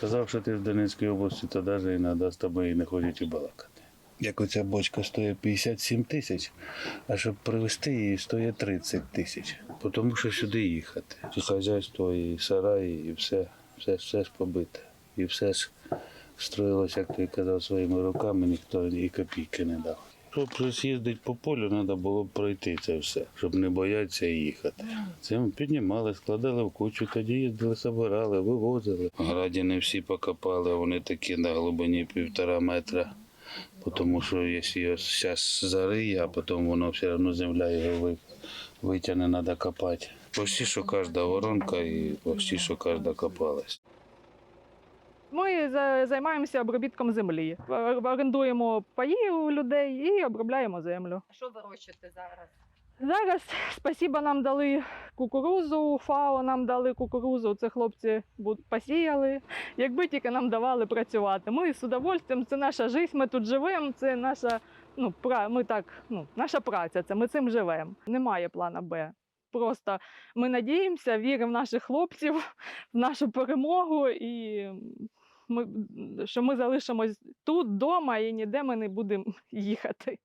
Сказав, що ти в Донецькій області, то навіть іноді з тобою не хочуть і балакати. Як оця бочка стоїть 57 тисяч, а щоб привезти її стоїть 30 тисяч. Тому що сюди їхати. І хазяйство, і сараї, і все, все, все ж побите. І все ж строїлося, як ти казав, своїми руками, ніхто і копійки не дав. Щоб з'їздити по полю, треба було б пройти це все, щоб не боятися їхати. Це ми піднімали, складали в кучу, тоді їздили, собирали, вивозили. Граді не всі покопали, вони такі на глибині півтора метра. Тому що якщо його зараз зариє, а потім воно все одно земля його витягне, треба копати. Почти що кожна воронка і почти що кожна копалась. Ми за- займаємося обробітком землі. Орендуємо паї у людей і обробляємо землю. А Що вирощуєте зараз? Зараз спасіба нам дали кукурузу, ФАО нам дали кукурузу. Це хлопці посіяли. Якби тільки нам давали працювати. Ми з удовольствием, це наша життя, ми тут живемо, це наша, ну, пра, ми так, ну, наша праця, це ми цим живемо. Немає плана Б. Просто ми надіємося, віримо в наших хлопців, в нашу перемогу і ми, що ми залишимось тут, вдома, і ніде ми не будемо їхати.